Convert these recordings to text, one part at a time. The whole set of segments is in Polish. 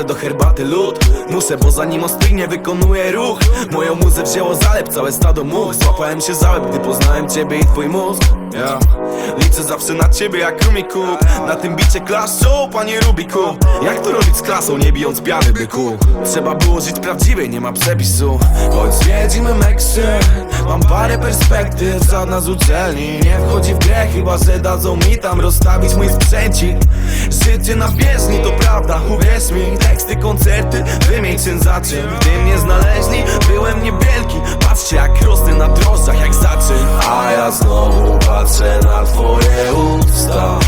do herbaty lód. Muszę, bo zanim ostygnie wykonuję ruch. Moją muzę wzięło zalep, całe stado much Złapałem się za łeb, gdy poznałem ciebie i twój mózg. Yeah. Liczę zawsze na ciebie jak Rumikub Na tym bicie klaszczą, panie Rubiku. Jak to robić z klasą, nie bijąc piany byku Trzeba było żyć prawdziwie, nie ma przepisu. Choć zwiedzimy Meksyk Mam parę perspektyw, żadna z uczelni Nie wchodzi w grę, chyba że dadzą mi tam rozstawić mój sprzęcik Życie na bieżni, to prawda, uwierz mi. Teksty, koncerty, wymień czym Gdy mnie znaleźli, byłem niewielki. Patrzcie jak rosnę na drożdżach, jak zaczyn A ja znowu patrzę na twoje usta.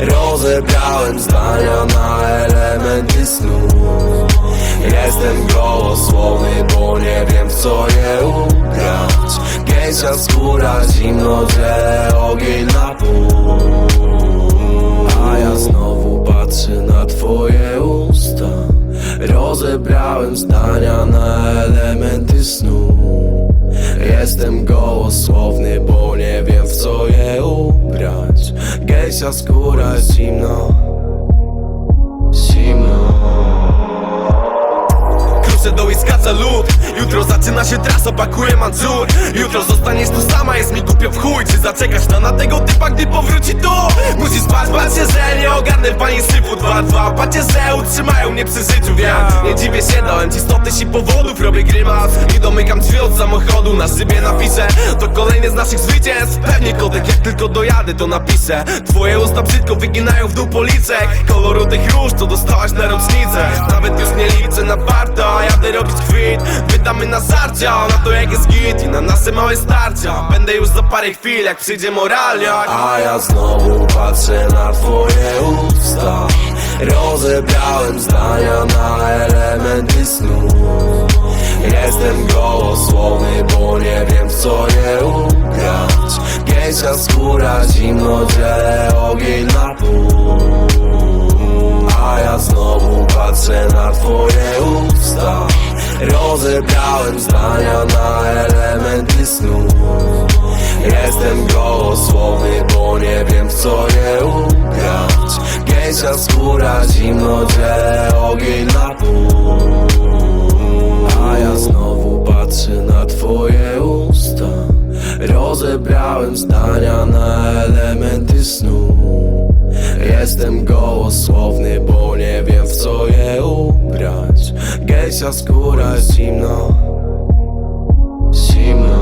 Rozebrałem zdania na elementy snu. Jestem gołosłowny, bo nie wiem w co je ubrać Gęsia skóra, zimno ogień na pół Jestem gołosłowny, bo nie wiem w co je ubrać. Gęsia skóra, zimno. Zimno. Kruszę do łaskacza lód. Jutro zaczyna się trasa, pakuję mandzur Jutro zostaniesz tu sama, jest mi głupio w chuj. Czy zaczekasz na, na tego typa, gdy powróci tu? Musisz spać, bać się, że pani syfu 2-2 Patrzcie, że utrzymają mnie przy życiu, wiem. Nie dziwię się, dałem ci 100 tysięcy powodów Robię grymas. I domykam drzwi od samochodu Na szybie napiszę, to kolejny z naszych zwycięstw. Pewnie kodek, jak tylko dojadę, to napiszę. Twoje usta brzydko wyginają w dół policek Koloru tych róż, co dostałaś na rocznicę. Nawet już nie liczę na warto, jadę robić Wydamy na żarcia, na to jak jest git I na nasze małe starcia. Będę już za parę chwil, jak przyjdzie moralniak A ja znowu patrzę na twoje usta. Rozebrałem zdania na elementy snu. Jestem gołosłowny, bo nie wiem w co je ugrać. Gęsia skóra, zimno dzielę ogień na pół. A ja znowu patrzę na twoje usta Rozebrałem zdania na elementy snu. Jestem gołosłowny, bo ubrać Gęsia skóra, zimno Zimno